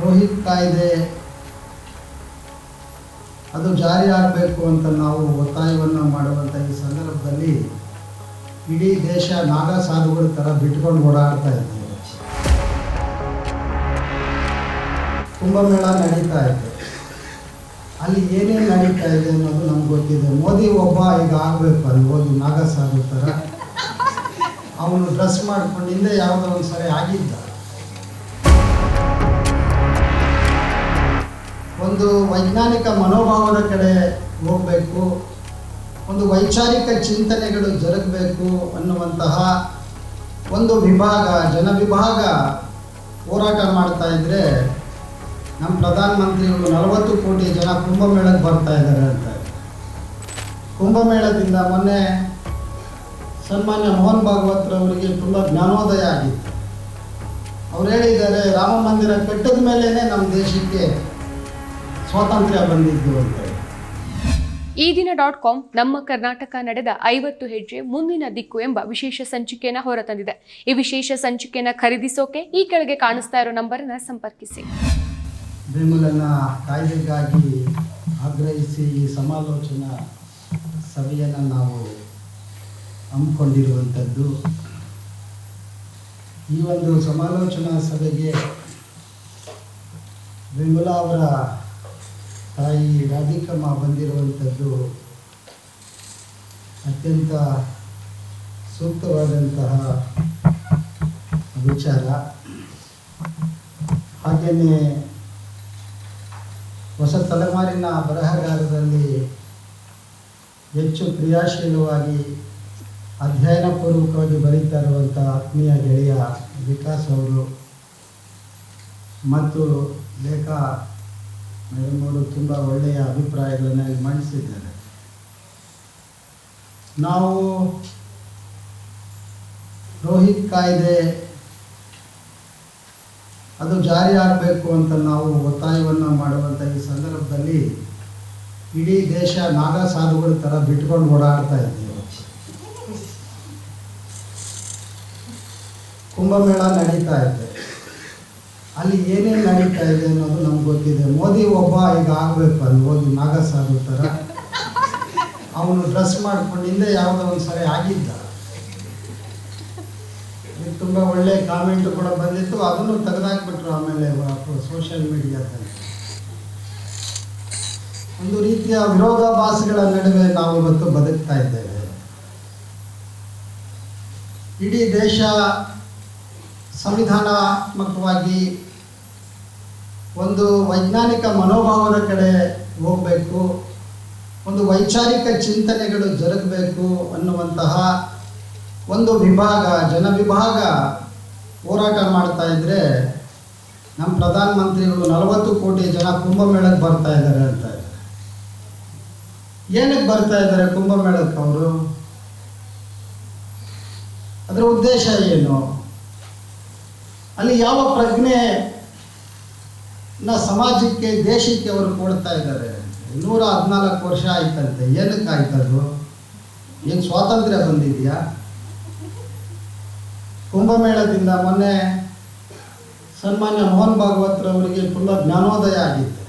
ರೋಹಿತ್ ಕಾಯ್ದೆ ಅದು ಜಾರಿ ಆಗಬೇಕು ಅಂತ ನಾವು ಒತ್ತಾಯವನ್ನು ಮಾಡುವಂಥ ಈ ಸಂದರ್ಭದಲ್ಲಿ ಇಡೀ ದೇಶ ನಾಗ ಸಾಧುಗಳ ಥರ ಬಿಟ್ಕೊಂಡು ಓಡಾಡ್ತಾ ಇದ್ದೀವಿ ಕುಂಭಮೇಳ ನಡೀತಾ ಇದೆ. ಅಲ್ಲಿ ಏನೇನು ನಡೀತಾ ಇದೆ ಅನ್ನೋದು ನಮ್ಗೆ ಗೊತ್ತಿದೆ. ಮೋದಿ ಒಬ್ಬ ಈಗ ಆಗಬೇಕು ಅಲ್ಲಿ ಹೋಗಿ ನಾಗ ಸಾಧು ಥರ ಅವನು ಡ್ರೆಸ್ ಮಾಡ್ಕೊಂಡು ಹಿಂದೆ ಯಾವುದೋ ಒಂದು ಸರಿ ಆಗಿದ್ದ. ಒಂದು ವೈಜ್ಞಾನಿಕ ಮನೋಭಾವದ ಕಡೆ ಹೋಗಬೇಕು, ಒಂದು ವೈಚಾರಿಕ ಚಿಂತನೆಗಳು ಜರುಗಬೇಕು ಅನ್ನುವಂತಹ ಒಂದು ವಿಭಾಗ ಜನ ವಿಭಾಗ ಹೋರಾಟ ಮಾಡ್ತಾ ಇದ್ರೆ ನಮ್ಮ ಪ್ರಧಾನಮಂತ್ರಿಗಳು ನಲವತ್ತು ಕೋಟಿ ಜನ ಕುಂಭಮೇಳಕ್ಕೆ ಬರ್ತಾ ಇದ್ದಾರೆ ಅಂತ. ಕುಂಭಮೇಳದಿಂದ ಮೊನ್ನೆ ಸನ್ಮಾನ್ಯ ಮೋಹನ್ ಭಾಗವತ್ರವರಿಗೆ ತುಂಬ ಜ್ಞಾನೋದಯ ಆಗಿತ್ತು. ಅವ್ರು ಹೇಳಿದ್ದಾರೆ, ರಾಮ ಮಂದಿರ ಕಟ್ಟಿದ ಮೇಲೇ ನಮ್ಮ ದೇಶಕ್ಕೆ ಸ್ವಾತಂತ್ರ್ಯ ಬಂದಿದ್ದು ಅಂತ. ಈ ದಿನ ಡಾಟ್ ಕಾಮ್ ನಮ್ಮ ಕರ್ನಾಟಕ ನಡೆದ ಐವತ್ತು ಹೆಜ್ಜೆ ಮುಂದಿನ ದಿಕ್ಕು ಎಂಬ ವಿಶೇಷ ಸಂಚಿಕೆಯನ್ನು ಹೊರತಂದಿದೆ. ಈ ವಿಶೇಷ ಸಂಚಿಕೆಯನ್ನು ಖರೀದಿಸೋಕೆ ಈ ಕೆಳಗೆ ಕಾಣಿಸ್ತಾ ಇರೋ ನಂಬರ್ನ ಸಂಪರ್ಕಿಸಿ. ಬೆಂಬಲನ ಕಾಯ್ದೆಗಾಗಿ ಆಗ್ರಹಿಸಿ ಈ ಸಮಾಲೋಚನಾ ಸಭೆಯನ್ನು ನಾವು ಹಮ್ಮಿಕೊಂಡಿರುವಂಥದ್ದು. ಈ ಒಂದು ಸಮಾಲೋಚನಾ ಸಭೆಗೆ ಬೆಂಬಲ ಅವರ ತಾಯಿ ರಾಧಿಕಮ್ಮ ಬಂದಿರುವಂಥದ್ದು ಅತ್ಯಂತ ಸೂಕ್ತವಾದಂತಹ ವಿಚಾರ. ಹಾಗೆಯೇ ಹೊಸ ತಲೆಮಾರಿನ ಬರಹಗಾರರಲ್ಲಿ ಹೆಚ್ಚು ಕ್ರಿಯಾಶೀಲವಾಗಿ ಅಧ್ಯಯನ ಪೂರ್ವಕವಾಗಿ ಬರೀತಾ ಇರುವಂಥ ಆತ್ಮೀಯ ಗೆಳೆಯ ವಿಕಾಸ್ ಅವರು ಮತ್ತು ಲೇಖ ಮೇಡಮ್ ಅವರು ತುಂಬ ಒಳ್ಳೆಯ ಅಭಿಪ್ರಾಯಗಳನ್ನು ಮಂಡಿಸಿದ್ದಾರೆ. ನಾವು ರೋಹಿತ್ ಕಾಯ್ದೆ ಅದು ಜಾರಿ ಆಗಬೇಕು ಅಂತ ನಾವು ಒತ್ತಾಯವನ್ನು ಮಾಡುವಂಥ ಈ ಸಂದರ್ಭದಲ್ಲಿ ಇಡೀ ದೇಶ ನಾಗ ಸಾಧುಗಳ ಥರ ಬಿಟ್ಕೊಂಡು ಓಡಾಡ್ತಾ ಇದ್ದೀವಿ. ಕುಂಭಮೇಳ ನಡೀತಾ ಇದೆ. ಅಲ್ಲಿ ಏನೇನು ನಡೀತಾ ಇದೆ ಅನ್ನೋದು ನಮ್ಗೆ ಗೊತ್ತಿದೆ. ಮೋದಿ ಒಬ್ಬ ಈಗ ಆಗಬೇಕು ಅಲ್ಲಿ ಹೋಗಿ ನಾಗ ಸಾಧು ಥರ ಅವನು ಡ್ರೆಸ್ ಮಾಡ್ಕೊಂಡು ಹಿಂದೆ ಯಾವುದೋ ಒಂದು ಸರಿ ಆಗಿದ್ದ. ತುಂಬ ಒಳ್ಳೆ ಕಾಮೆಂಟ್ ಕೂಡ ಬಂದಿತ್ತು. ಅದನ್ನು ತೆಗೆದಾಕ್ಬಿಟ್ರು ಆಮೇಲೆ ಸೋಷಿಯಲ್ ಮೀಡಿಯಾದಲ್ಲಿ ಒಂದು ರೀತಿಯ ವಿರೋಧಾಭಾಸಗಳ ನಡುವೆ ನಾವು ಇವತ್ತು ಬದುಕ್ತಾ ಇದ್ದೇವೆ. ಇಡೀ ದೇಶ ಸಂವಿಧಾನಾತ್ಮಕವಾಗಿ ಒಂದು ವೈಜ್ಞಾನಿಕ ಮನೋಭಾವದ ಕಡೆ ಹೋಗಬೇಕು, ಒಂದು ವೈಚಾರಿಕ ಚಿಂತನೆಗಳು ಜರುಗಬೇಕು ಅನ್ನುವಂತಹ ಒಂದು ವಿಭಾಗ ಜನ ವಿಭಾಗ ಹೋರಾಟ ಮಾಡ್ತಾ ಇದ್ದರೆ ನಮ್ಮ ಪ್ರಧಾನಮಂತ್ರಿಗಳು ನಲವತ್ತು ಕೋಟಿ ಜನ ಕುಂಭಮೇಳಕ್ಕೆ ಬರ್ತಾ ಇದ್ದಾರೆ ಅಂತ ಏನಕ್ಕೆ ಬರ್ತಾ ಇದ್ದಾರೆ ಕುಂಭಮೇಳಕ್ಕೆ ಅವರು? ಅದರ ಉದ್ದೇಶ ಏನು? ಅಲ್ಲಿ ಯಾವ ಪ್ರಜ್ಞೆ ನ ಸಮಾಜಕ್ಕೆ, ದೇಶಕ್ಕೆ ಅವರು ಕೊಡ್ತಾ ಇದ್ದಾರೆ. ನೂರ ಹದಿನಾಲ್ಕು ವರ್ಷ ಆಯ್ತಂತೆ. ಏನಕ್ಕೆ ಆಯ್ತದು? ಏನು ಸ್ವಾತಂತ್ರ್ಯ ಬಂದಿದೆಯಾ? ಕುಂಭಮೇಳದಿಂದ ಮೊನ್ನೆ ಸನ್ಮಾನ್ಯ ಮೋಹನ್ ಭಾಗವತ್ರವರಿಗೆ ಫುಲ್ಲ ಜ್ಞಾನೋದಯ ಆಗಿತ್ತು.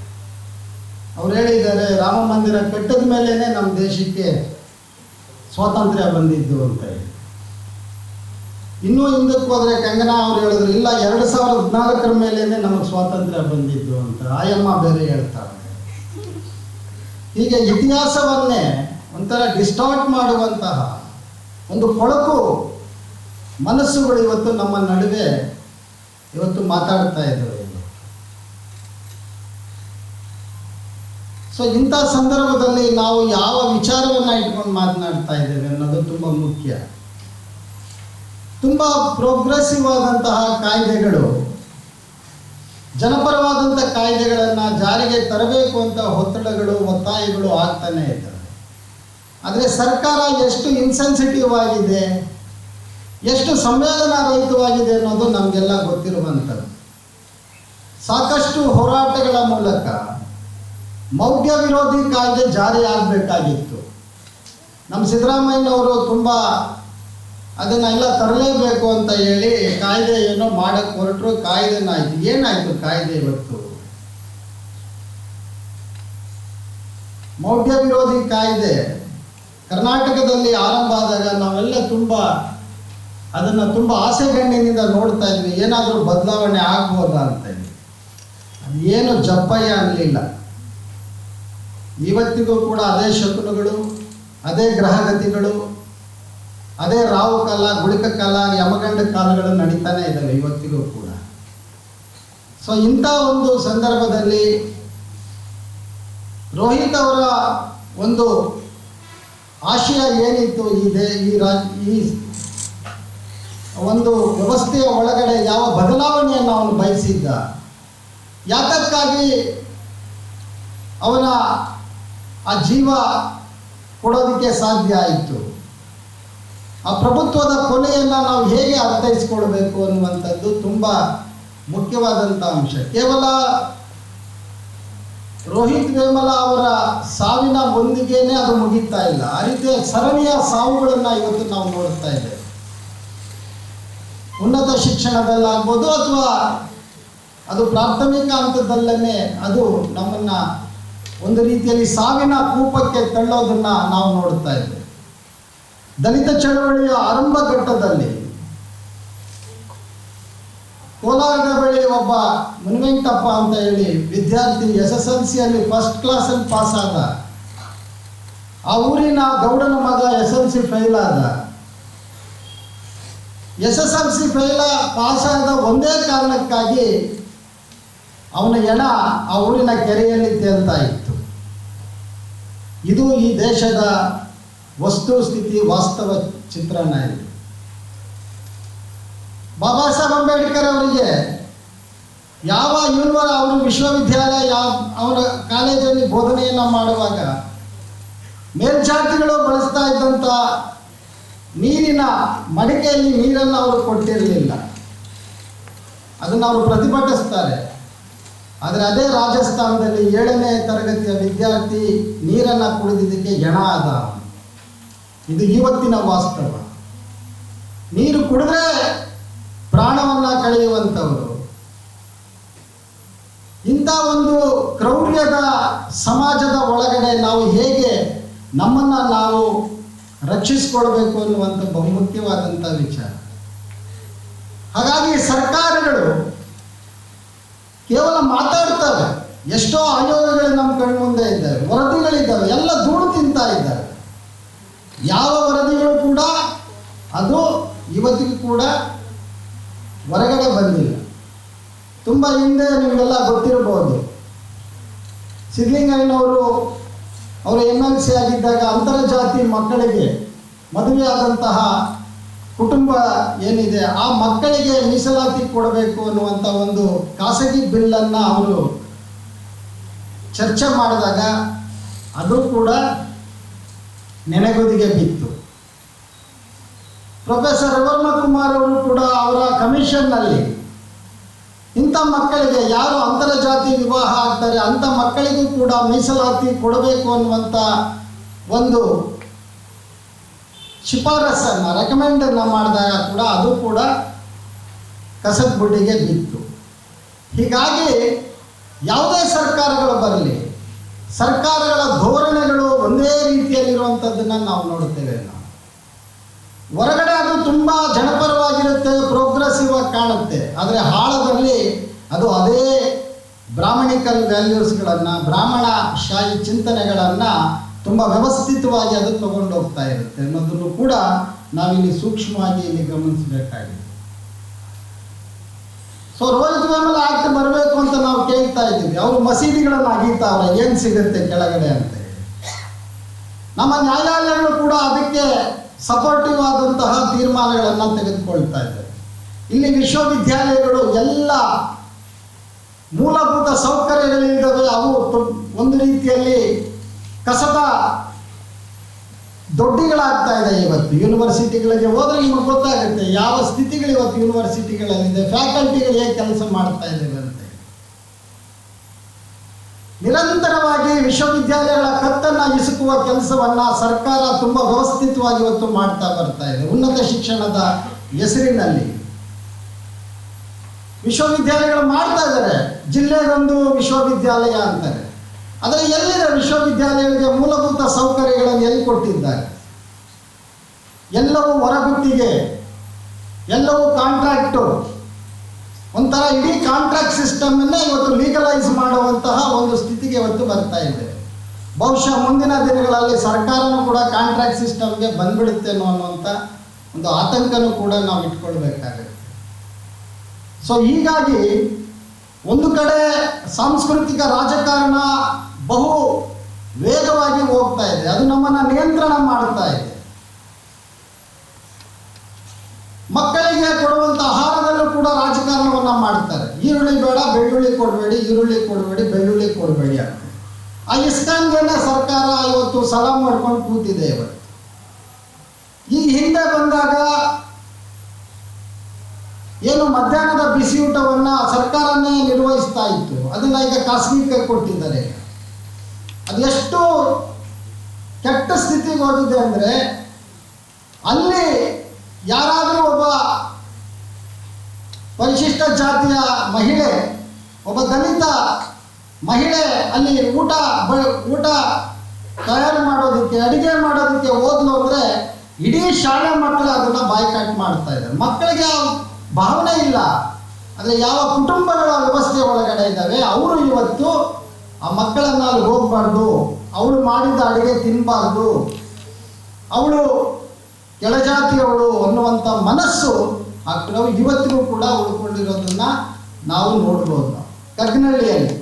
ಅವ್ರು ಹೇಳಿದ್ದಾರೆ, ರಾಮ ಮಂದಿರ ಕಟ್ಟಿದ ಮೇಲೇ ನಮ್ಮ ದೇಶಕ್ಕೆ ಸ್ವಾತಂತ್ರ್ಯ ಬಂದಿದ್ದು ಅಂತ ಹೇಳಿ. ಇನ್ನೂ ಹಿಂದಕ್ಕೆ ಹೋದರೆ ಕಂಗನಾ ಅವ್ರು ಹೇಳಿದ್ರು, ಇಲ್ಲ, ಎರಡು ಸಾವಿರದ ಹದಿನಾಲ್ಕರ ಮೇಲೇ ನಮಗೆ ಸ್ವಾತಂತ್ರ್ಯ ಬಂದಿದ್ದು ಅಂತ ಆಯಮ್ಮ ಬೇರೆ ಹೇಳ್ತಾರೆ. ಹೀಗೆ ಇತಿಹಾಸವನ್ನೇ ಒಂಥರ ಡಿಸ್ಟಾರ್ಟ್ ಮಾಡುವಂತಹ ಒಂದು ಕೊಳಕು ಮನಸ್ಸುಗಳು ಇವತ್ತು ನಮ್ಮ ನಡುವೆ ಇವತ್ತು ಮಾತಾಡ್ತಾ ಇದ್ದಾರೆ. ಸೊ ಇಂಥ ಸಂದರ್ಭದಲ್ಲಿ ನಾವು ಯಾವ ವಿಚಾರವನ್ನು ಇಟ್ಕೊಂಡು ಮಾತನಾಡ್ತಾ ಇದ್ದೇವೆ ಅನ್ನೋದು ತುಂಬ ಮುಖ್ಯ. ತುಂಬ ಪ್ರೋಗ್ರೆಸಿವ್ ಆದಂತಹ ಕಾಯ್ದೆಗಳು ಜನಪರವಾದಂಥ ಕಾಯ್ದೆಗಳನ್ನು ಜಾರಿಗೆ ತರಬೇಕು ಅಂತ ಒತ್ತಡಗಳು, ಒತ್ತಾಯಗಳು ಆಗ್ತಾನೆ ಇದ್ದಾವೆ ಆದರೆ ಸರ್ಕಾರ ಎಷ್ಟು ಇನ್ಸೆನ್ಸಿಟಿವ್ ಆಗಿದೆ, ಎಷ್ಟು ಸಂವೇದನಾರಹಿತವಾಗಿದೆ ಅನ್ನೋದು ನಮಗೆಲ್ಲ ಗೊತ್ತಿರುವಂಥದ್ದು. ಸಾಕಷ್ಟು ಹೋರಾಟಗಳ ಮೂಲಕ ಮೌಢ್ಯ ವಿರೋಧಿ ಕಾಯ್ದೆ ಜಾರಿ ಆಗಬೇಕಾಗಿತ್ತು ನಮ್ಮ ಸಿದ್ದರಾಮಯ್ಯನವರು ತುಂಬ ಅದನ್ನೆಲ್ಲ ತರಲೇಬೇಕು ಅಂತ ಹೇಳಿ ಕಾಯ್ದೆ ಏನೋ ಮಾಡಕ್ಕೆ ಹೊರಟರು ಕಾಯ್ದೆನಾಯ್ತು. ಏನಾಯ್ತು ಕಾಯ್ದೆ ಇವತ್ತು? ಮೌಢ್ಯ ವಿರೋಧಿ ಕಾಯ್ದೆ. ಕರ್ನಾಟಕದಲ್ಲಿ ಆರಂಭ ಆದಾಗ ನಾವೆಲ್ಲ ತುಂಬ ಅದನ್ನು ತುಂಬ ಆಸೆಗಣ್ಣಿನಿಂದ ನೋಡ್ತಾ ಇದ್ವಿ. ಏನಾದರೂ ಬದಲಾವಣೆ ಆಗ್ಬೋದಾ ಅಂತ ಹೇಳಿ. ಏನು ಜಪ್ಪಯ್ಯ ಅನ್ನಲಿಲ್ಲ ಇವತ್ತಿಗೂ ಕೂಡ ಅದೇ ಶಕುನಗಳು ಅದೇ ಗ್ರಹಗತಿಗಳು ಅದೇ ರಾವು ಕಾಲ, ಗುಳಿಕ ಕಾಲ, ಯಮಗಂಡ ಕಾಲಗಳು ನಡೀತಾನೆ ಇದ್ದಾವೆ ಇವತ್ತಿಗೂ ಕೂಡ. ಸೊ ಇಂಥ ಒಂದು ಸಂದರ್ಭದಲ್ಲಿ ರೋಹಿತ್ ಅವರ ಒಂದು ಆಶಯ ಏನಿತ್ತು ಈ ದೇ, ಈ ರಾಜ್ ಈ ಒಂದು ವ್ಯವಸ್ಥೆಯ ಒಳಗಡೆ ಯಾವ ಬದಲಾವಣೆಯನ್ನು ಅವನು ಬಯಸಿದ್ದ? ಯಾತಕ್ಕಾಗಿ ಅವನ ಆ ಜೀವ ಕೊಡೋದಕ್ಕೆ ಸಾಧ್ಯ ಆಯಿತು? ಆ ಪ್ರಭುತ್ವದ ಕೊನೆಯನ್ನು ನಾವು ಹೇಗೆ ಅರ್ಥೈಸ್ಕೊಳ್ಬೇಕು ಅನ್ನುವಂಥದ್ದು ತುಂಬ ಮುಖ್ಯವಾದಂಥ ಅಂಶ. ಕೇವಲ ರೋಹಿತ್ ವೇಮಲ ಅವರ ಸಾವಿನ ಒಂದಿಗೆನೆ ಅದು ಮುಗೀತಾ ಇಲ್ಲ. ಆ ರೀತಿಯ ಸರಣಿಯ ಸಾವುಗಳನ್ನು ಇವತ್ತು ನಾವು ನೋಡ್ತಾ ಇದ್ದೇವೆ. ಉನ್ನತ ಶಿಕ್ಷಣದಲ್ಲಾಗ್ಬೋದು ಅಥವಾ ಅದು ಪ್ರಾಥಮಿಕ ಹಂತದಲ್ಲೇ ಅದು ನಮ್ಮನ್ನ ಒಂದು ರೀತಿಯಲ್ಲಿ ಸಾವಿನ ಕೂಪಕ್ಕೆ ತಳ್ಳೋದನ್ನ ನಾವು ನೋಡ್ತಾ ಇದ್ದೇವೆ. ದಲಿತ ಚಳವಳಿಯ ಆರಂಭ ಘಟ್ಟದಲ್ಲಿ ಕೋಲಾರದ ಬಳಿ ಒಬ್ಬ ಮುನಿವೆಂಕಟಪ್ಪ ಅಂತ ಹೇಳಿ ವಿದ್ಯಾರ್ಥಿ ಎಸ್ ಎಸ್ ಎಲ್ ಸಿಯಲ್ಲಿ ಫಸ್ಟ್ ಕ್ಲಾಸಲ್ಲಿ ಪಾಸ್ ಆದ. ಆ ಊರಿನ ಗೌಡನ ಮಗ ಎಸ್ ಎಲ್ ಸಿ ಫೇಲ್ ಆದ. S S L C fail pass ಆದ ಒಂದೇ ಕಾರಣಕ್ಕಾಗಿ ಅವನ ಎಣ ಆ ಊರಿನ ಕೆರೆಯಲ್ಲಿ ತೇಲ್ತಾ ಇತ್ತು ಇದು ಈ ದೇಶದ ವಸ್ತುಸ್ಥಿತಿ ವಾಸ್ತವ ಚಿತ್ರಣ ಇದೆ. ಬಾಬಾ ಸಾಹೇಬ್ ಅಂಬೇಡ್ಕರ್ ಅವರಿಗೆ ಯಾವ ಯೂನಿವರ್ ಅವರು ವಿಶ್ವವಿದ್ಯಾಲಯ, ಯಾವ ಅವರ ಕಾಲೇಜಲ್ಲಿ ಬೋಧನೆಯನ್ನು ಮಾಡುವಾಗ ಮೇಲ್ಜಾತಿಗಳು ಬಳಸ್ತಾ ಇದ್ದಂಥ ನೀರಿನ ಮಡಿಕೆಯಲ್ಲಿ ನೀರನ್ನು ಅವರು ಕೊಟ್ಟಿರಲಿಲ್ಲ. ಅದನ್ನು ಅವರು ಪ್ರತಿಭಟಿಸ್ತಾರೆ. ಆದರೆ ಅದೇ ರಾಜಸ್ಥಾನದಲ್ಲಿ ಏಳನೇ ತರಗತಿಯ ವಿದ್ಯಾರ್ಥಿ ನೀರನ್ನು ಕುಡಿದಿದ್ದಕ್ಕೆ ಹೆಣ ಆದ. ಇದು ಇವತ್ತಿನ ವಾಸ್ತವ. ನೀರು ಕುಡಿದ್ರೆ ಪ್ರಾಣವನ್ನ ಕಳೆಯುವಂಥವರು. ಇಂಥ ಒಂದು ಕ್ರೌರ್ಯದ ಸಮಾಜದ ಒಳಗಡೆ ನಾವು ಹೇಗೆ ನಮ್ಮನ್ನ ನಾವು ರಕ್ಷಿಸಿಕೊಳ್ಬೇಕು ಅನ್ನುವಂಥ ಬಹುಮುಖ್ಯವಾದಂಥ ವಿಚಾರ. ಹಾಗಾಗಿ ಸರ್ಕಾರಗಳು ಕೇವಲ ಮಾತಾಡ್ತವೆ ಎಷ್ಟೋ ಆಯೋಗಗಳು ನಮ್ಮ ಕಣ್ಮುಂದೆ ಇದ್ದಾವೆ, ವರದಿಗಳಿದ್ದಾವೆ, ಎಲ್ಲ ಧೂಳು ತಿಂತಾ ಇದ್ದಾವೆ ಯಾವ ವರದಿಗಳು ಕೂಡ ಅದು ಇವತ್ತಿಗೂ ಕೂಡ ಹೊರಗಡೆ ಬಂದಿಲ್ಲ. ತುಂಬ ಹಿಂದೆ ನಿಮಗೆಲ್ಲ ಗೊತ್ತಿರಬಹುದು. ಸಿದ್ದಲಿಂಗಯ್ಯನವರು ಅವರು ಎಂ ಎಲ್ ಸಿ ಆಗಿದ್ದಾಗ ಅಂತರ್ಜಾತಿ ಮಕ್ಕಳಿಗೆ ಮದುವೆಯಾದಂತಹ ಕುಟುಂಬ ಏನಿದೆ, ಆ ಮಕ್ಕಳಿಗೆ ಮೀಸಲಾತಿ ಕೊಡಬೇಕು ಅನ್ನುವಂಥ ಒಂದು ಖಾಸಗಿ ಬಿಲ್ಲನ್ನು ಅವರು ಚರ್ಚೆ ಮಾಡಿದಾಗ ಅದು ಕೂಡ ನೆನೆಗುದಿಗೆ ಬಿತ್ತು. ಪ್ರೊಫೆಸರ್ ರವರ್ಮ ಕುಮಾರ್ ಅವರು ಕೂಡ ಅವರ ಕಮಿಷನ್ನಲ್ಲಿ, ಇಂಥ ಮಕ್ಕಳಿಗೆ ಯಾರು ಅಂತರ್ಜಾತಿ ವಿವಾಹ ಆಗ್ತಾರೆ, ಅಂಥ ಮಕ್ಕಳಿಗೂ ಕೂಡ ಮೀಸಲಾತಿ ಕೊಡಬೇಕು ಅನ್ನುವಂಥ ಒಂದು ಶಿಫಾರಸನ್ನು ರೆಕಮೆಂಡನ್ನು ಮಾಡಿದಾಗ ಕೂಡ ಅದು ಕೂಡ ಕಸದ ಬುಡ್ಡಿಗೆ ಬಿತ್ತು. ಹೀಗಾಗಿ ಯಾವುದೇ ಸರ್ಕಾರಗಳು ಬರಲಿ ಸರ್ಕಾರಗಳ ಧೋರಣೆಗಳು ಒಂದೇ ರೀತಿಯಲ್ಲಿರುವಂಥದ್ದನ್ನು ನಾವು ನೋಡುತ್ತೇವೆ ನಾವು ಹೊರಗಡೆ ಅದು ತುಂಬ ಜನಪರವಾಗಿರುತ್ತೆ ಪ್ರೋಗ್ರೆಸಿವ್ ಆಗಿ ಕಾಣುತ್ತೆ. ಆದರೆ ಹಾಳದಲ್ಲಿ ಅದು ಅದೇ ಬ್ರಾಹ್ಮಣಿಕಲ್ ವ್ಯಾಲ್ಯೂಸ್ಗಳನ್ನು ಬ್ರಾಹ್ಮಣ ಶಾಹಿ ಚಿಂತನೆಗಳನ್ನು ತುಂಬ ವ್ಯವಸ್ಥಿತವಾಗಿ ಅದು ತಗೊಂಡು ಹೋಗ್ತಾ ಇರುತ್ತೆ ಅನ್ನೋದನ್ನು ಕೂಡ ನಾವಿಲ್ಲಿ ಸೂಕ್ಷ್ಮವಾಗಿ ಇಲ್ಲಿ ಗಮನಿಸಬೇಕಾಗಿದೆ. ಸೊ ರೋಹಿತ್ ವೇಮಲ್ ಆಕ್ಟ್ ಬರಬೇಕು ಅಂತ ನಾವು ಕೇಳ್ತಾ ಇದ್ದೀವಿ. ಅವರು ಮಸೀದಿಗಳನ್ನು ಅಗೀತಾವ್ರೆ ಏನು ಸಿಗುತ್ತೆ ಕೆಳಗಡೆ ಅಂತ ನಮ್ಮ ನ್ಯಾಯಾಲಯಗಳು ಕೂಡ ಅದಕ್ಕೆ ಸಪೋರ್ಟಿವ್ ಆದಂತಹ ತೀರ್ಮಾನಗಳನ್ನು ತೆಗೆದುಕೊಳ್ತಾ ಇದ್ದಾರೆ. ಇಲ್ಲಿ ವಿಶ್ವವಿದ್ಯಾಲಯಗಳು ಎಲ್ಲ ಮೂಲಭೂತ ಸೌಕರ್ಯಗಳಿಲ್ಲದೆ ಅವು ಒಂದು ರೀತಿಯಲ್ಲಿ ಕಸದ ದೊಡ್ಡಿಗಳಾಗ್ತಾ ಇದೆ ಇವತ್ತು. ಯೂನಿವರ್ಸಿಟಿಗಳಿಗೆ ಹೋದ್ರೆ ನಿಮಗೆ ಗೊತ್ತಾಗುತ್ತೆ ಯಾವ ಸ್ಥಿತಿಗಳು ಇವತ್ತು ಯೂನಿವರ್ಸಿಟಿಗಳಲ್ಲಿದೆ ಫ್ಯಾಕಲ್ಟಿಗಳು ಹೇಗೆ ಕೆಲಸ ಮಾಡ್ತಾ ಇದ್ದೇವೆ ಅಂತ. ನಿರಂತರವಾಗಿ ವಿಶ್ವವಿದ್ಯಾಲಯಗಳ ಕತ್ತನ್ನ ಇಸುಕುವ ಕೆಲಸವನ್ನ ಸರ್ಕಾರ ತುಂಬ ವ್ಯವಸ್ಥಿತವಾಗಿ ಇವತ್ತು ಮಾಡ್ತಾ ಬರ್ತಾ ಇದೆ. ಉನ್ನತ ಶಿಕ್ಷಣದ ಹೆಸರಿನಲ್ಲಿ. ವಿಶ್ವವಿದ್ಯಾಲಯಗಳು ಮಾಡ್ತಾ ಇದ್ದಾರೆ ಜಿಲ್ಲೆಗೊಂದು ವಿಶ್ವವಿದ್ಯಾಲಯ ಅಂತಾರೆ. ಆದರೆ ಎಲ್ಲಿನ ವಿಶ್ವವಿದ್ಯಾಲಯಗಳಿಗೆ ಮೂಲಭೂತ ಸೌಕರ್ಯಗಳನ್ನು ಎಲ್ಲಿ ಕೊಟ್ಟಿದ್ದಾರೆ ಎಲ್ಲವೂ ಹೊರಗುತ್ತಿಗೆ ಎಲ್ಲವೂ ಕಾಂಟ್ರಾಕ್ಟು. ಒಂಥರ ಇಡೀ ಕಾಂಟ್ರಾಕ್ಟ್ ಸಿಸ್ಟಮನ್ನೇ ಇವತ್ತು ಲೀಗಲೈಸ್ ಮಾಡುವಂತಹ ಒಂದು ಸ್ಥಿತಿಗೆ ಇವತ್ತು ಬರ್ತಾ ಇದೆ. ಬಹುಶಃ ಮುಂದಿನ ದಿನಗಳಲ್ಲಿ ಸರ್ಕಾರನೂ ಕೂಡ ಕಾಂಟ್ರಾಕ್ಟ್ ಸಿಸ್ಟಮ್ಗೆ ಬಂದ್ಬಿಡುತ್ತೇನೋ ಅನ್ನುವಂಥ ಒಂದು ಆತಂಕನೂ ಕೂಡ ನಾವು ಇಟ್ಕೊಳ್ಬೇಕಾಗುತ್ತೆ. ಸೊ ಹೀಗಾಗಿ ಒಂದು ಕಡೆ ಸಾಂಸ್ಕೃತಿಕ ರಾಜಕಾರಣ ಬಹು ವೇಗವಾಗಿ ಹೋಗ್ತಾ ಇದೆ. ಅದು ನಮ್ಮನ್ನು ನಿಯಂತ್ರಣ ಮಾಡ್ತಾ ಇದೆ. ಮಕ್ಕಳಿಗೆ ಕೊಡುವಂಥ ಆಹಾರದಲ್ಲೂ ಕೂಡ ರಾಜಕಾರಣವನ್ನು ಮಾಡ್ತಾರೆ. ಈರುಳ್ಳಿ ಬೇಡ, ಬೆಳ್ಳುಳ್ಳಿ ಕೊಡಬೇಡಿ, ಈರುಳ್ಳಿ ಕೊಡಬೇಡಿ, ಬೆಳ್ಳುಳ್ಳಿ ಕೊಡಬೇಡಿ ಅಂತ. ಆ ಇಸ್ಕಾನ್ಗೆ ಸರ್ಕಾರ ಇವತ್ತು ಸಲ ಮಾಡ್ಕೊಂಡು ಕೂತಿದೆ ಇವತ್ತು. ಈ ಹಿಂದೆ ಬಂದಾಗ ಏನು ಮಧ್ಯಾಹ್ನದ ಬಿಸಿ ಸರ್ಕಾರನೇ ನಿರ್ವಹಿಸ್ತಾ ಇತ್ತು. ಅದನ್ನ ಈಗ ಖಾಸಗಿ ಕೊಟ್ಟಿದ್ದಾರೆ. ಅದು ಎಷ್ಟು ಕೆಟ್ಟ ಸ್ಥಿತಿಗೆ ಹೋಗಿದೆ ಅಂದ್ರೆ ಅಲ್ಲಿ ಯಾರಾದರೂ ಒಬ್ಬ ಪರಿಶಿಷ್ಟ ಜಾತಿಯ ಮಹಿಳೆ, ಒಬ್ಬ ದಲಿತ ಮಹಿಳೆ ಅಲ್ಲಿ ಊಟ ಊಟ ತಯಾರು ಮಾಡೋದಕ್ಕೆ, ಅಡುಗೆ ಮಾಡೋದಕ್ಕೆ ಓದ್ಲು ಅಂದರೆ ಇಡೀ ಶಾಲೆ ಮಕ್ಕಳು ಅದನ್ನು ಬಾಯ್ಕಾಟ್ ಮಾಡ್ತಾ ಇದ್ದಾರೆ. ಮಕ್ಕಳಿಗೆ ಯಾವ ಭಾವನೆ ಇಲ್ಲ. ಅಂದ್ರೆ ಯಾವ ಕುಟುಂಬಗಳ ವ್ಯವಸ್ಥೆ ಒಳಗಡೆ ಇದ್ದಾವೆ, ಅವರು ಇವತ್ತು ಆ ಮಕ್ಕಳನ್ನ ಅಲ್ಲಿ ಹೋಗ್ಬಾರ್ದು. ಅವಳು ಮಾಡಿದ ಅಡುಗೆ ತಿನ್ನಬಾರ್ದು ಅವಳು ಕೆಳಜಾತಿಯವಳು ಅನ್ನುವಂಥ ಮನಸ್ಸು ಆ ಕೆಲವು ಇವತ್ತಿಗೂ ಕೂಡ ಉಳ್ಕೊಂಡಿರೋದನ್ನ ನಾವು ನೋಡ್ಬೋದು. ಕಗ್ನಳ್ಳಿಯಲ್ಲಿ.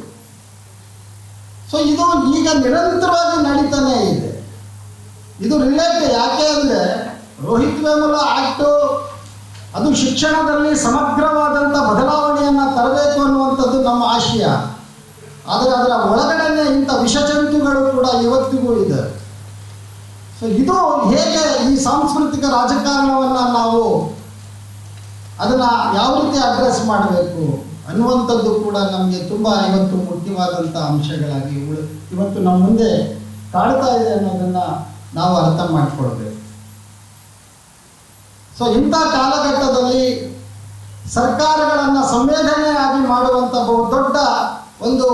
ಸೊ ಇದು ಈಗ ನಿರಂತರವಾಗಿ ನಡೀತಾನೆ ಇದೆ. ಇದು ರಿಲೇಟ್ ಯಾಕೆ ಅಂದರೆ ರೋಹಿತ್ ವೇಮಲ ಆಕ್ಟು ಅದು ಶಿಕ್ಷಣದಲ್ಲಿ ಸಮಗ್ರವಾದಂಥ ಬದಲಾವಣೆಯನ್ನು ತರಬೇಕು ಅನ್ನುವಂಥದ್ದು ನಮ್ಮ ಆಶಯ ಆದರೆ ಅದರ ಒಳಗಡೆನೆ ಇಂಥ ವಿಷಜಂತುಗಳು ಕೂಡ ಇವತ್ತಿಗೂ ಇದೆ. ಸೊ ಇದು ಹೇಗೆ ಈ ಸಾಂಸ್ಕೃತಿಕ ರಾಜಕಾರಣವನ್ನು ನಾವು ಅದನ್ನು ಯಾವ ರೀತಿ ಅಡ್ರೆಸ್ ಮಾಡಬೇಕು ಅನ್ನುವಂಥದ್ದು ಕೂಡ ನಮಗೆ ತುಂಬ ಇವತ್ತು ಮುಖ್ಯವಾದಂಥ ಅಂಶಗಳಾಗಿ ಇವತ್ತು ನಮ್ಮ ಮುಂದೆ ಕಾಡ್ತಾ ಇದೆ ಅನ್ನೋದನ್ನು ನಾವು ಅರ್ಥ ಮಾಡಿಕೊಳ್ಬೇಕು. ಸೊ ಇಂಥ ಕಾಲಘಟ್ಟದಲ್ಲಿ ಸರ್ಕಾರಗಳನ್ನು ಸಂವೇದನೆಯಾಗಿ ಮಾಡುವಂಥ ಬಹು ದೊಡ್ಡ ಒಂದು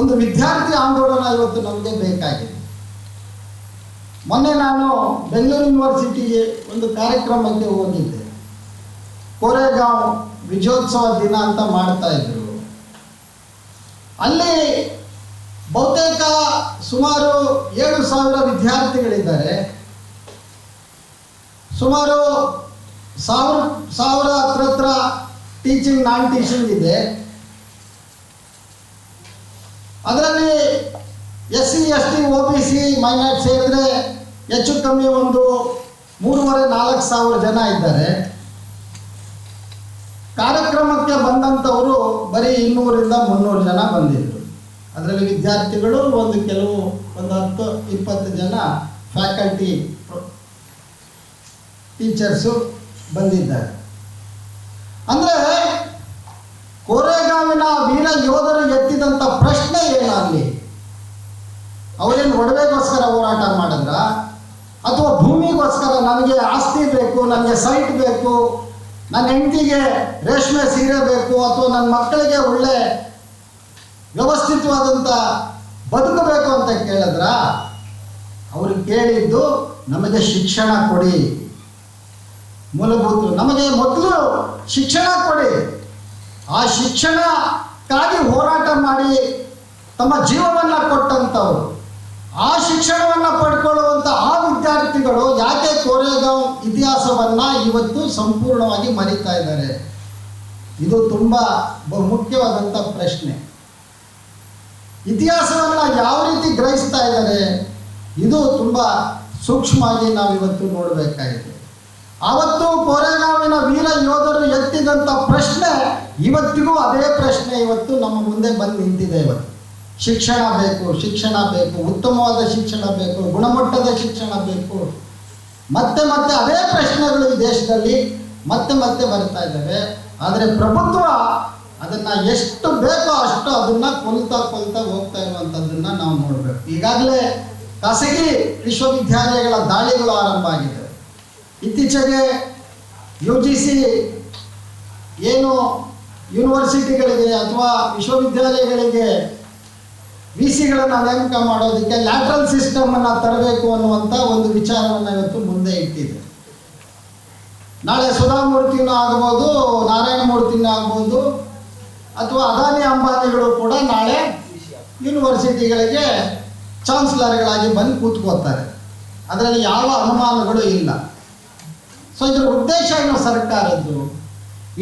ಒಂದು ವಿದ್ಯಾರ್ಥಿ ಆಂದೋಲನ ಇವತ್ತು ನಮಗೆ ಬೇಕಾಗಿದೆ. ಮೊನ್ನೆ ನಾನು ಬೆಂಗಳೂರು ಯೂನಿವರ್ಸಿಟಿಗೆ ಒಂದು ಕಾರ್ಯಕ್ರಮಕ್ಕೆ ಹೋಗಿದ್ದೆ. ಕೋರೆಗಾಂವ್ ವಿಜಯೋತ್ಸವ ದಿನ ಅಂತ ಮಾಡ್ತಾ ಇದ್ರು. ಅಲ್ಲಿ ಬಹುತೇಕ ಸುಮಾರು ಏಳು ಸಾವಿರ ವಿದ್ಯಾರ್ಥಿಗಳಿದ್ದಾರೆ. ಸುಮಾರು ಸಾವಿರ ಸಾವಿರ ಹತ್ರ ಹತ್ರ ಟೀಚಿಂಗ್ ನಾನ್ ಟೀಚಿಂಗ್ ಇದೆ. ಅದರಲ್ಲಿ S C S T O B C minority ಸೇರಿದ್ರೆ ಹೆಚ್ಚು ಕಮ್ಮಿ ಒಂದು ಮೂರುವರೆ, ನಾಲ್ಕು ಸಾವಿರ ಜನ ಇದ್ದಾರೆ. ಕಾರ್ಯಕ್ರಮಕ್ಕೆ ಬಂದಂಥವರು ಬರೀ ಇನ್ನೂರಿಂದ ಮುನ್ನೂರು ಜನ ಬಂದಿದ್ದರು ಅದರಲ್ಲಿ ವಿದ್ಯಾರ್ಥಿಗಳು ಒಂದು ಕೆಲವು ಒಂದು ಹತ್ತು, ಇಪ್ಪತ್ತು ಜನ ಫ್ಯಾಕಲ್ಟಿ ಟೀಚರ್ಸು ಬಂದಿದ್ದಾರೆ. ಅಂದರೆ ಕೋರೆಗಾವಿನ ವೀರ ಯೋಧರು ಎತ್ತಿದಂಥ ಪ್ರಶ್ನೆ ಅವರೇನು ಒಡವೆಗೋಸ್ಕರ ಹೋರಾಟ ಮಾಡಿದ್ರ? ಅಥವಾ ಭೂಮಿಗೋಸ್ಕರ ನನಗೆ ಆಸ್ತಿ ಬೇಕು ನನಗೆ ಸೈಟ್ ಬೇಕು ನನ್ನ ಹೆಂಡತಿಗೆ ರೇಷ್ಮೆ ಸೀರೆ ಬೇಕು, ಅಥವಾ ನನ್ನ ಮಕ್ಕಳಿಗೆ ಒಳ್ಳೆ ವ್ಯವಸ್ಥಿತವಾದಂಥ ಬದುಕಬೇಕು ಅಂತ ಕೇಳಿದ್ರ? ಅವ್ರಿಗೆ ಕೇಳಿದ್ದು, ನಮಗೆ ಶಿಕ್ಷಣ ಕೊಡಿ. ಮೂಲಭೂತ ನಮಗೆ ಮೊದಲು ಶಿಕ್ಷಣ ಕೊಡಿ. ಆ ಶಿಕ್ಷಣಕ್ಕಾಗಿ ಹೋರಾಟ ಮಾಡಿ, ತಮ್ಮ ಜೀವವನ್ನು ಕೊಟ್ಟಂಥವ್ರು ಆ ಶಿಕ್ಷಣವನ್ನು ಪಡ್ಕೊಳ್ಳುವಂಥ ಆ ವಿದ್ಯಾರ್ಥಿಗಳು ಯಾಕೆ ಕೋರೆಗಾಂವ್ ಇತಿಹಾಸವನ್ನು ಇವತ್ತು ಸಂಪೂರ್ಣವಾಗಿ ಮರಿತಾ ಇದ್ದಾರೆ? ಇದು ತುಂಬ ಬಹುಮುಖ್ಯವಾದಂಥ ಪ್ರಶ್ನೆ. ಇತಿಹಾಸವನ್ನು ಯಾವ ರೀತಿ ಗ್ರಹಿಸ್ತಾ ಇದ್ದಾರೆ? ಇದು ತುಂಬ ಸೂಕ್ಷ್ಮವಾಗಿ ನಾವು ಇವತ್ತು ನೋಡಬೇಕಾಗಿದೆ. ಆವತ್ತು ಕೋರೆಗಾವಿನ ವೀರ ಯೋಧರು ಎತ್ತಿದಂಥ ಪ್ರಶ್ನೆ ಇವತ್ತಿಗೂ ಅದೇ ಪ್ರಶ್ನೆ ಇವತ್ತು ನಮ್ಮ ಮುಂದೆ ಬಂದು ನಿಂತಿದೆ ಇವತ್ತು. ಶಿಕ್ಷಣ ಬೇಕು ಶಿಕ್ಷಣ ಬೇಕು, ಉತ್ತಮವಾದ ಶಿಕ್ಷಣ ಬೇಕು, ಗುಣಮಟ್ಟದ ಶಿಕ್ಷಣ ಬೇಕು. ಮತ್ತೆ ಮತ್ತೆ ಅದೇ ಪ್ರಶ್ನೆಗಳು ಈ ದೇಶದಲ್ಲಿ ಮತ್ತೆ ಮತ್ತೆ ಬರ್ತಾ ಇದ್ದಾವೆ. ಆದರೆ ಪ್ರಭುತ್ವ ಅದನ್ನು ಎಷ್ಟು ಬೇಕೋ ಅಷ್ಟು ಅದನ್ನ ಕೊಲ್ತಾ ಕೊಲ್ತಾ ಹೋಗ್ತಾ ಇರುವಂತದನ್ನ ನಾವು ನೋಡಬೇಕು. ಈಗಾಗಲೇ ಖಾಸಗಿ ವಿಶ್ವವಿದ್ಯಾಲಯಗಳ ದಾಳಿಗಳು ಆರಂಭ ಆಗಿದೆ. ಇತ್ತೀಚೆಗೆ ಯು ಜಿ ಸಿ ಏನು ಯೂನಿವರ್ಸಿಟಿಗಳಿಗೆ ಅಥವಾ ವಿಶ್ವವಿದ್ಯಾಲಯಗಳಿಗೆ ವಿ ಸಿಗಳನ್ನು ನೇಮಕ ಮಾಡೋದಕ್ಕೆ ಲ್ಯಾಟ್ರಲ್ ಸಿಸ್ಟಮನ್ನು ತರಬೇಕು ಅನ್ನುವಂಥ ಒಂದು ವಿಚಾರವನ್ನು ಇವತ್ತು ಮುಂದೆ ಇಟ್ಟಿದೆ. ನಾಳೆ ಸುಧಾಮೂರ್ತಿನೂ ಆಗ್ಬೋದು ನಾರಾಯಣ ಮೂರ್ತಿನೂ ಆಗ್ಬೋದು, ಅಥವಾ ಅದಾನಿ ಅಂಬಾನಿಗಳು ಕೂಡ ನಾಳೆ ಯೂನಿವರ್ಸಿಟಿಗಳಿಗೆ ಚಾನ್ಸಲರ್ಗಳಾಗಿ ಬಂದು ಕೂತ್ಕೋತಾರೆ. ಅದರಲ್ಲಿ ಯಾವ ಅನುಮಾನಗಳು ಇಲ್ಲ. ಸೊ ಇದರ ಉದ್ದೇಶ ಏನು ಸರ್ಕಾರದ್ದು?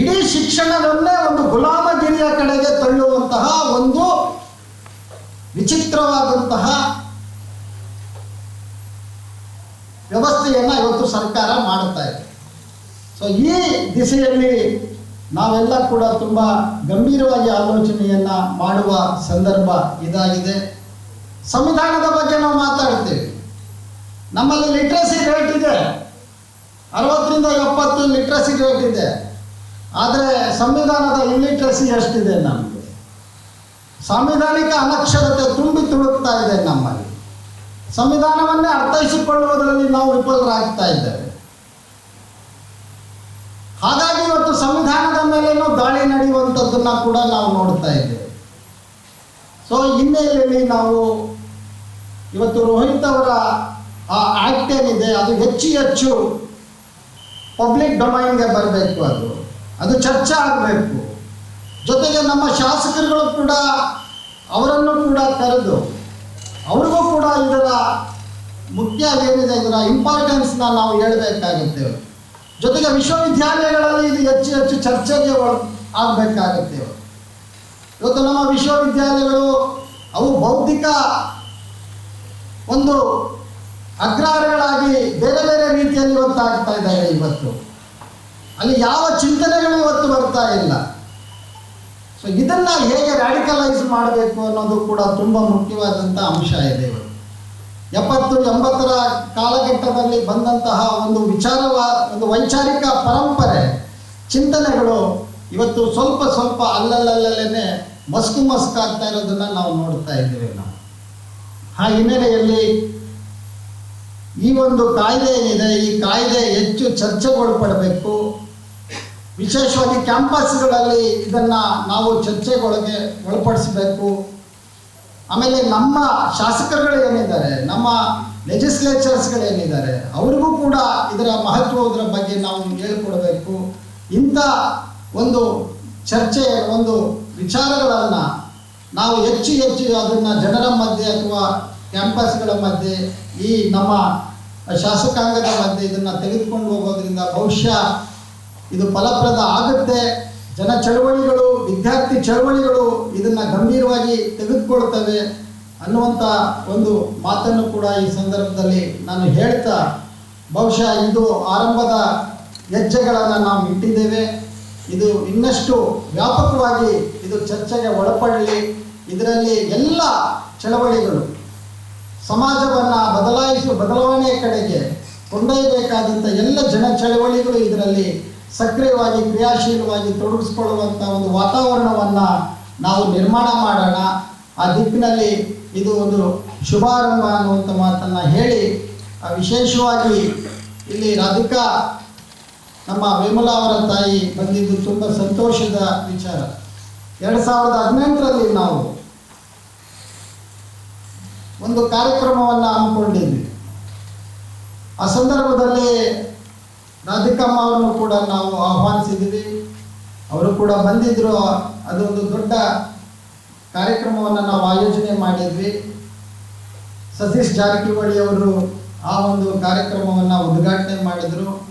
ಇಡೀ ಶಿಕ್ಷಣವನ್ನೇ ಒಂದು ಗುಲಾಮಗಿರಿಯ ಕಡೆಗೆ ತಳ್ಳುವಂತಹ ಒಂದು ವಿಚಿತ್ರವಾದಂತಹ ವ್ಯವಸ್ಥೆಯನ್ನು ಇವತ್ತು ಸರ್ಕಾರ ಮಾಡುತ್ತಾ ಇದೆ. ಸೊ ಈ ದಿಸೆಯಲ್ಲಿ ನಾವೆಲ್ಲ ಕೂಡ ತುಂಬ ಗಂಭೀರವಾಗಿ ಆಲೋಚನೆಯನ್ನು ಮಾಡುವ ಸಂದರ್ಭ ಇದಾಗಿದೆ. ಸಂವಿಧಾನದ ಬಗ್ಗೆ ನಾವು ಮಾತಾಡ್ತೇವೆ. ನಮ್ಮಲ್ಲಿ ಲಿಟ್ರಸಿ ರೇಟ್ ಇದೆ. ಅರವತ್ತರಿಂದ ಎಪ್ಪತ್ತು ಲಿಟ್ರಸಿ ರೇಟ್ ಇದೆ. ಆದರೆ ಸಂವಿಧಾನದ ಇಲ್ಲಿಟ್ರಸಿ ಎಷ್ಟಿದೆ ನಮಗೆ? ಸಾಂವಿಧಾನಿಕ ಅನಕ್ಷರತೆ ತುಂಬಿ ತುಳುಕ್ತಾ ಇದೆ ನಮ್ಮಲ್ಲಿ. ಸಂವಿಧಾನವನ್ನೇ ಅರ್ಥೈಸಿಕೊಳ್ಳುವುದರಲ್ಲಿ ನಾವು ವಿಫಲರಾಗ್ತಾ ಇದ್ದೇವೆ. ಹಾಗಾಗಿ ಇವತ್ತು ಸಂವಿಧಾನದ ಮೇಲೇನೂ ದಾಳಿ ನಡೆಯುವಂಥದ್ದನ್ನ ಕೂಡ ನಾವು ನೋಡ್ತಾ ಇದ್ದೇವೆ. ಸೊ ಹಿನ್ನೆಲೆಯಲ್ಲಿ ನಾವು ಇವತ್ತು ರೋಹಿತ್ ಅವರ ಆ ಆಕ್ಟ್ ಏನಿದೆ, ಅದು ಹೆಚ್ಚು ಹೆಚ್ಚು ಪಬ್ಲಿಕ್ ಡೊಮೈನ್ಗೆ ಬರಬೇಕು ಅದು. ಅದು ಚರ್ಚೆ ಆಗಬೇಕು. ಜೊತೆಗೆ ನಮ್ಮ ಶಾಸಕರುಗಳು ಕೂಡ ಅವರನ್ನು ಕೂಡ ಕರೆದು ಅವ್ರಿಗೂ ಕೂಡ ಇದರ ಮುಖ್ಯ ಏನಿದೆ ಇದರ ಇಂಪಾರ್ಟೆನ್ಸ್ನ ನಾವು ಹೇಳಬೇಕಾಗುತ್ತೆ. ಜೊತೆಗೆ ವಿಶ್ವವಿದ್ಯಾಲಯಗಳಲ್ಲಿ ಇದು ಹೆಚ್ಚು ಹೆಚ್ಚು ಚರ್ಚೆಗೆ ಆಗಬೇಕಾಗುತ್ತೆ. ಇವತ್ತು ನಮ್ಮ ವಿಶ್ವವಿದ್ಯಾಲಯಗಳು ಅವು ಬೌದ್ಧಿಕ ಒಂದು ಅಗ್ರಹಾರಗಳಾಗಿ ಬೇರೆ ಬೇರೆ ರೀತಿಯಲ್ಲಿ ಇವತ್ತು ಆಗ್ತಾ ಇದ್ದಾವೆ ಇವತ್ತು. ಅಲ್ಲಿ ಯಾವ ಚಿಂತನೆಗಳು ಇವತ್ತು ಬರ್ತಾ ಇಲ್ಲ. ಸೊ ಇದನ್ನ ಹೇಗೆ ರ್ಯಾಡಿಕಲೈಸ್ ಮಾಡಬೇಕು ಅನ್ನೋದು ಕೂಡ ತುಂಬ ಮುಖ್ಯವಾದಂಥ ಅಂಶ ಇದೆ ಇವತ್ತು ಎಪ್ಪತ್ತು, ಎಂಬತ್ತರ ಕಾಲಘಟ್ಟದಲ್ಲಿ ಬಂದಂತಹ ಒಂದು ವಿಚಾರವ, ಒಂದು ವೈಚಾರಿಕ ಪರಂಪರೆ, ಚಿಂತನೆಗಳು ಇವತ್ತು ಸ್ವಲ್ಪ ಸ್ವಲ್ಪ ಅಲ್ಲಲ್ಲಲ್ಲೇ ಮಸ್ಕು ಮಸ್ಕಾಗ್ತಾ ಇರೋದನ್ನ ನಾವು ನೋಡ್ತಾ ಇದ್ದೇವೆ ನಾವು. ಆ ಹಿನ್ನೆಲೆಯಲ್ಲಿ ಈ ಒಂದು ಕಾಯ್ದೆ ಏನಿದೆ, ಈ ಕಾಯ್ದೆ ಹೆಚ್ಚು ಚರ್ಚೆಗೊಳಪಡಬೇಕು. ವಿಶೇಷವಾಗಿ ಕ್ಯಾಂಪಸ್ಗಳಲ್ಲಿ ಇದನ್ನ ನಾವು ಚರ್ಚೆಗೊಳಗೆ ಒಳಪಡಿಸಬೇಕು. ಆಮೇಲೆ ನಮ್ಮ ಶಾಸಕರುಗಳು ಏನಿದ್ದಾರೆ, ನಮ್ಮ ಲೆಜಿಸ್ಲೇಚರ್ಸ್ಗಳು ಏನಿದ್ದಾರೆ ಅವರಿಗೂ ಕೂಡ ಇದರ ಮಹತ್ವದ ಬಗ್ಗೆ ನಾವು ಹೇಳ್ಕೊಡ್ಬೇಕು. ಇಂಥ ಒಂದು ಚರ್ಚೆ, ಒಂದು ವಿಚಾರಗಳನ್ನು ನಾವು ಹೆಚ್ಚು ಹೆಚ್ಚು ಅದನ್ನು ಜನರ ಮಧ್ಯೆ ಅಥವಾ ಕ್ಯಾಂಪಸ್ಗಳ ಮಧ್ಯೆ, ಈ ನಮ್ಮ ಶಾಸಕಾಂಗದ ಮಧ್ಯೆ ಇದನ್ನು ತೆಗೆದುಕೊಂಡು ಹೋಗೋದ್ರಿಂದ ಬಹುಶಃ ಇದು ಫಲಪ್ರದ ಆಗುತ್ತೆ. ಜನ ಚಳವಳಿಗಳು, ವಿದ್ಯಾರ್ಥಿ ಚಳವಳಿಗಳು ಇದನ್ನು ಗಂಭೀರವಾಗಿ ತೆಗೆದುಕೊಳ್ತವೆ ಅನ್ನುವಂಥ ಒಂದು ಮಾತನ್ನು ಕೂಡ ಈ ಸಂದರ್ಭದಲ್ಲಿ ನಾನು ಹೇಳ್ತಾ, ಬಹುಶಃ ಇದು ಆರಂಭದ ಹೆಜ್ಜೆಗಳನ್ನು ನಾವು ಇಟ್ಟಿದ್ದೇವೆ. ಇದು ಇನ್ನಷ್ಟು ವ್ಯಾಪಕವಾಗಿ ಇದು ಚರ್ಚೆಗೆ ಒಳಪಡಲಿ. ಇದರಲ್ಲಿ ಎಲ್ಲ ಚಳವಳಿಗಳು ಸಮಾಜವನ್ನು ಬದಲಾಯಿಸುವ ಬದಲಾವಣೆಯ ಕಡೆಗೆ ಕೊಂಡೊಯ್ಯಬೇಕಾದಂಥ ಎಲ್ಲ ಜನ ಚಳವಳಿಗಳು ಇದರಲ್ಲಿ ಸಕ್ರಿಯವಾಗಿ, ಕ್ರಿಯಾಶೀಲವಾಗಿ ತೊಡಗಿಸ್ಕೊಳ್ಳುವಂಥ ಒಂದು ವಾತಾವರಣವನ್ನು ನಾವು ನಿರ್ಮಾಣ ಮಾಡೋಣ. ಆ ದಿಕ್ಕಿನಲ್ಲಿ ಇದು ಒಂದು ಶುಭಾರಂಭ ಅನ್ನುವಂಥ ಮಾತನ್ನು ಹೇಳಿ ವಿಶೇಷವಾಗಿ ಇಲ್ಲಿ ರಾಧಿಕಾ, ನಮ್ಮ ವಿಮಲಾ ಅವರ ತಾಯಿ ಬಂದಿದ್ದು ತುಂಬ ಸಂತೋಷದ ವಿಚಾರ. ಎರಡು ಸಾವಿರದ ಹದಿನೆಂಟರಲ್ಲಿ ನಾವು ಒಂದು ಕಾರ್ಯಕ್ರಮವನ್ನು ಹಮ್ಮಿಕೊಂಡಿದ್ವಿ. ಆ ಸಂದರ್ಭದಲ್ಲಿ ರಾಧಿಕಮ್ಮ ಅವರನ್ನು ಕೂಡ ನಾವು ಆಹ್ವಾನಿಸಿದ್ವಿ ಅವರು ಕೂಡ ಬಂದಿದ್ದರು ಅದೊಂದು ದೊಡ್ಡ ಕಾರ್ಯಕ್ರಮವನ್ನು ನಾವು ಆಯೋಜನೆ ಮಾಡಿದ್ವಿ. ಸತೀಶ್ ಜಾರಕಿಹೊಳಿ ಅವರು ಆ ಒಂದು ಕಾರ್ಯಕ್ರಮವನ್ನು ಉದ್ಘಾಟನೆ ಮಾಡಿದರು.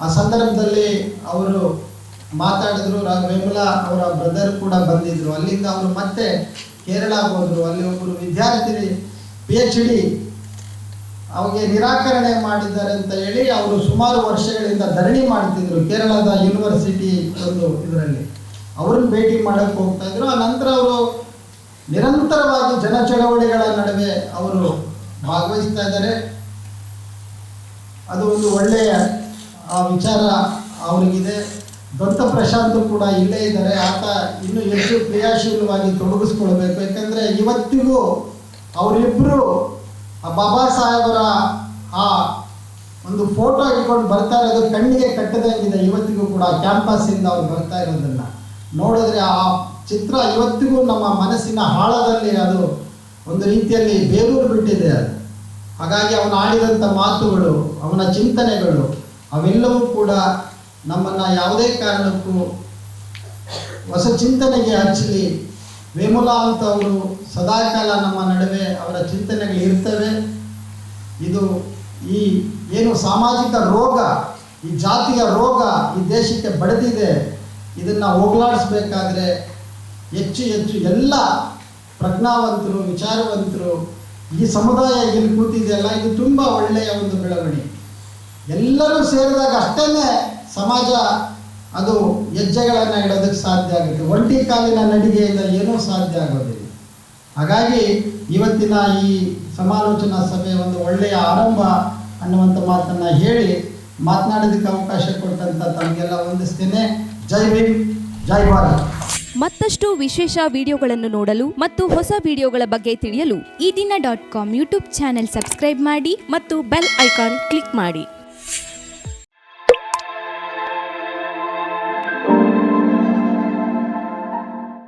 ಆ ಸಂದರ್ಭದಲ್ಲಿ ಅವರು ಮಾತಾಡಿದ್ರು. ರಾ- ಅವರ ಬ್ರದರ್ ಕೂಡ ಬಂದಿದ್ರು. ಅಲ್ಲಿಂದ ಅವರು ಮತ್ತೆ ಕೇರಳ ಹೋದ್ರು. ಅಲ್ಲಿ ಒಬ್ಬರು ವಿದ್ಯಾರ್ಥಿ ಪಿ ಎಚ್ ಡಿ ಅವಿಗೆ ನಿರಾಕರಣೆ ಮಾಡಿದ್ದಾರೆ ಅಂತ ಹೇಳಿ ಅವರು ಸುಮಾರು ವರ್ಷಗಳಿಂದ ಧರಣಿ ಮಾಡ್ತಿದ್ರು ಕೇರಳದ ಯೂನಿವರ್ಸಿಟಿ ಒಂದು ಇದರಲ್ಲಿ. ಅವ್ರನ್ನ ಭೇಟಿ ಮಾಡಕ್ಕೆ ಹೋಗ್ತಾ ಇದ್ರು. ಆ ನಂತರ ಅವರು ನಿರಂತರವಾಗಿ ಜನ ಚಳವಳಿಗಳ ನಡುವೆ ಅವರು ಭಾಗವಹಿಸ್ತಾ ಇದ್ದಾರೆ. ಅದು ಒಂದು ಒಳ್ಳೆಯ ವಿಚಾರ ಅವರಿಗಿದೆ. ದೊಡ್ಡ ಪ್ರಶಾಂತ್ ಕೂಡ ಇಲ್ಲೇ ಇದ್ದಾರೆ. ಆತ ಇನ್ನೂ ಹೆಚ್ಚು ಕ್ರಿಯಾಶೀಲವಾಗಿ ತೊಡಗಿಸ್ಕೊಳ್ಬೇಕು. ಯಾಕಂದರೆ ಇವತ್ತಿಗೂ ಅವರಿಬ್ಬರು ಆ ಬಾಬಾ ಸಾಹೇಬರ ಆ ಒಂದು ಫೋಟೋ ಇಟ್ಕೊಂಡು ಬರ್ತಾ ಇರೋದು ಕಣ್ಣಿಗೆ ಕಟ್ಟದಂಗಿದೆ ಇವತ್ತಿಗೂ ಕೂಡ ಕ್ಯಾಂಪಸ್ಸಿಂದ ಅವ್ರು ಬರ್ತಾ ಇರೋದನ್ನು ನೋಡಿದ್ರೆ ಆ ಚಿತ್ರ ಇವತ್ತಿಗೂ ನಮ್ಮ ಮನಸ್ಸಿನ ಆಳದಲ್ಲಿ ಅದು ಒಂದು ರೀತಿಯಲ್ಲಿ ಬೇರೂರು ಬಿಟ್ಟಿದೆ ಅದು. ಹಾಗಾಗಿ ಅವನು ಆಡಿದಂಥ ಮಾತುಗಳು, ಅವನ ಚಿಂತನೆಗಳು, ಅವೆಲ್ಲವೂ ಕೂಡ ನಮ್ಮನ್ನು ಯಾವುದೇ ಕಾರಣಕ್ಕೂ ಹೊಸ ಚಿಂತನೆಗೆ ಹಚ್ಚಲಿ ವೇಮುಲಾ ಅಂತವರು ಸದಾಕಾಲ ನಮ್ಮ ನಡುವೆ ಅವರ ಚಿಂತನೆಗಳು ಇರ್ತವೆ. ಇದು ಈ ಏನು ಸಾಮಾಜಿಕ ರೋಗ, ಈ ಜಾತಿಯ ರೋಗ ಈ ದೇಶಕ್ಕೆ ಬಡಿದಿದೆ, ಇದನ್ನು ಹೋಗಲಾಡಿಸ್ಬೇಕಾದ್ರೆ ಹೆಚ್ಚು ಹೆಚ್ಚು ಎಲ್ಲ ಪ್ರಜ್ಞಾವಂತರು, ವಿಚಾರವಂತರು ಈ ಸಮುದಾಯ ಇಲ್ಲಿ ಕೂತಿದೆಯಲ್ಲ ಇದು ತುಂಬ ಒಳ್ಳೆಯ ಒಂದು ಬೆಳವಣಿಗೆ. ಎಲ್ಲರೂ ಸೇರಿದಾಗ ಅಷ್ಟೇ ಸಮಾಜ ಅದು ಹೆಜ್ಜೆಗಳನ್ನು ಇಡೋದಕ್ಕೆ ಸಾಧ್ಯ ಆಗುತ್ತೆ. ಒಂಟಿ ಕಾಲಿನ ನಡಿಗೆಯಿಂದ ಏನೂ ಸಾಧ್ಯ ಆಗೋದಿಲ್ಲ. ಹಾಗಾಗಿ ಇವತ್ತಿನ ಈ ಸಮಾಲೋಚನಾ ಸಭೆ ಒಂದು ಒಳ್ಳೆಯ ಆರಂಭ ಅನ್ನುವಂಥ ಮಾತನ್ನು ಹೇಳಿ ಮಾತನಾಡೋದಕ್ಕೆ ಅವಕಾಶ ಕೊಟ್ಟಂತ ತಮಗೆಲ್ಲ ವಂದಿಸ್ತೇನೆ. ಜೈ ಭೀಮ್, ಜೈ ಭಾರತ್. ಮತ್ತಷ್ಟು ವಿಶೇಷ ವಿಡಿಯೋಗಳನ್ನು ನೋಡಲು ಮತ್ತು ಹೊಸ ವಿಡಿಯೋಗಳ ಬಗ್ಗೆ ತಿಳಿಯಲು Ee Dina dot com YouTube channel subscribe ಮಾಡಿ ಮತ್ತು ಬೆಲ್ ಐಕಾನ್ ಕ್ಲಿಕ್ ಮಾಡಿ.